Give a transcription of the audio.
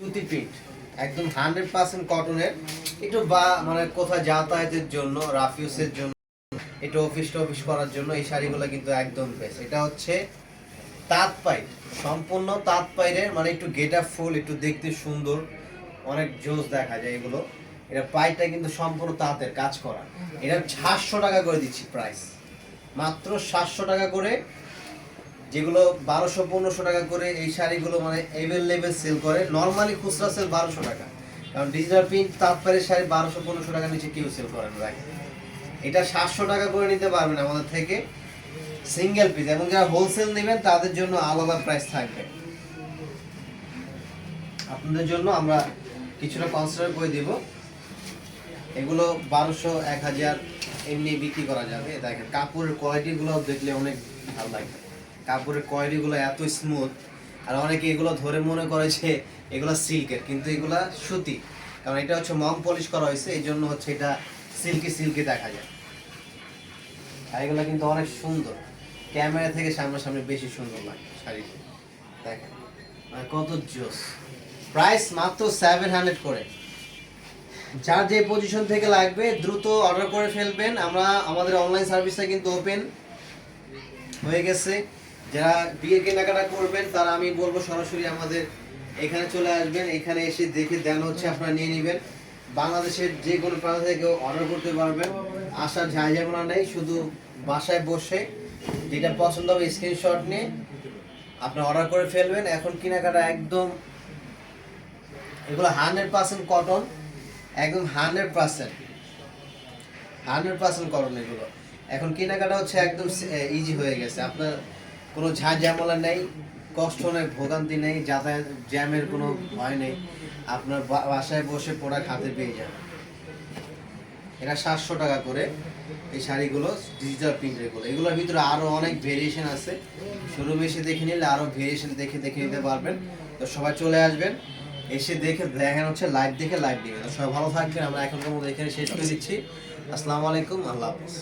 সুতি প্রিন্ট একদম hundred percent কটনের একটু বা মানে যাতায়াতের জন্য রাফিউসের জন্য, একটু অফিস করার জন্য এই শাড়িগুলো কিন্তু একদম এটা হচ্ছে তাঁত সম্পূর্ণ তাঁত মানে একটু গেট ফুল, একটু দেখতে সুন্দর, অনেক জোস দেখা যায় এগুলো। এটা পাইটা কিন্তু সম্পূর্ণ তাঁতের কাজ করা। এটা সাতশো টাকা করে দিচ্ছি প্রাইস মাত্র সাতশো টাকা করে যেগুলো বারোশো, পনেরোশো টাকা করে এই শাড়িগুলো মানে অ্যাভেলেবেল সেল করে। নর্মালি খুচরা সেল বারোশো টাকা। কারণ ডিজিটাল প্রিন্ট তাৎপরের শাড়ি বারোশো, পনেরোশো টাকা নিচে কেউ সেল করে না এটা সাতশো টাকা করে নিতে পারবেন আমাদের থেকে সিঙ্গেল পিস এবং যারা হোলসেল নেবেন, তাদের জন্য আলাদা প্রাইস থাকবে। আপনাদের জন্য আমরা কিছুটা কনসিডার করে দিব। এগুলো বারোশো, এক হাজার এমনি বিক্রি করা যাবে। দেখেন, কাপড়ের কোয়ালিটিগুলো দেখলে অনেক ভালো লাগবে। কাপড়ের কোয়ালিটিগুলো এত স্মুথ আর অনেকে এগুলো ধরে মনে করে যে এগুলো সিল্কের, কিন্তু এগুলা সুতি। কারণ এটা হচ্ছে মম পলিশ করা হয়েছে, এই জন্য হচ্ছে এটা সিল্কি সিল্কি দেখা যায়। আর এগুলো কিন্তু অনেক সুন্দর। ক্যামেরা থেকে সামনাসামনি বেশি সুন্দর লাগে শাড়িটি দেখেন মানে কত জোস। প্রাইস মাত্র সেভেন হান্ড্রেড করে। যার যে পজিশন থেকে লাগবে, দ্রুত অর্ডার করে ফেলবেন। আমরা আমাদের অনলাইন সার্ভিসটা কিন্তু ওপেন হয়ে গেছে। যারা বিয়ে কেনাকাটা করবেন, তারা আমি বলব সরাসরি আমাদের এখানে চলে আসবেন। এখানে এসে দেখে দেন হচ্ছে আপনারা নিয়ে নেবেন। বাংলাদেশের যে কোনো প্রান্ত থেকে অর্ডার করতে পারবেন। আসার ঝামেলা নেই, শুধু বাসায় বসে যেটা পছন্দ হবে স্ক্রিনশট নিয়ে আপনি অর্ডার করে ফেলবেন। এখন কেনাকাটা একদম এগুলো হান্ড্রেড পার্সেন্ট কটন একদম hundred percent hundred percent cotton এগুলো। এখন কেনাকাটা হচ্ছে একদম ইজি হয়ে গেছে। আপনার কোনো ঝাঁ ঝামেলা নেই, কষ্ট নেই, ভোগান্তি নেই, যাতায়াত জ্যামের কোনো ভয় নেই। আপনার বাসায় বসে প্রোডাক্ট হাতে পেয়ে যাবেন এটা সাতশো টাকা করে এই শাড়িগুলো ডিজিটাল প্রিন্টেরগুলো এগুলোর ভিতরে আরও অনেক ভেরিয়েশন আছে। শুরু বেশি দেখে নিলে আরও ভেরিয়েশন দেখে দেখে নিতে পারবেন। তো সবাই চলে আসবেন, এসে দেখে দেখেন হচ্ছে লাইভ দেখে লাইভ দিবেন সবাই ভালো থাকবেন, আমরা এখনকার মতো এখানে শেষ করে দিচ্ছি। আসসালামু আলাইকুম, আল্লাহ হাফিজ।